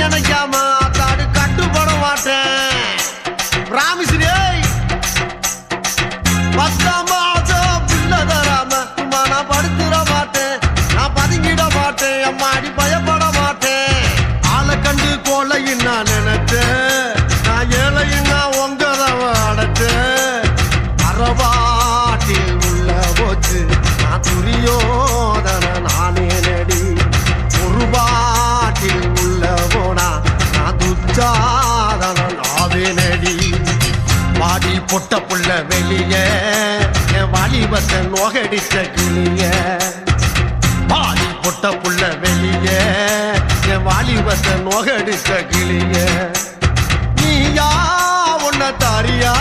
நினைக்காம அத்தாடு கட்டுப்பட மாட்டேன். ராமிஸ்ரீ பத்தாம் மாசம் பிள்ளை தராம சும்மா நான் படுத்துட மாட்டேன். நான் பதுங்கிட மாட்டேன் அம்மாடி பயப்பட மாட்டேன். ஆளை கண்டு கொலையும் நான் நினைச்சேன் நடி பாடி பொட்ட புள்ள வெளிய என் வாலிபத்தை நோகடிச்ச கிளிய. பாடி பொட்ட புள்ள வெளிய என் வாலிபத்தை நோகடிச்ச கிளிய. நீயா உன்ன தாரியா?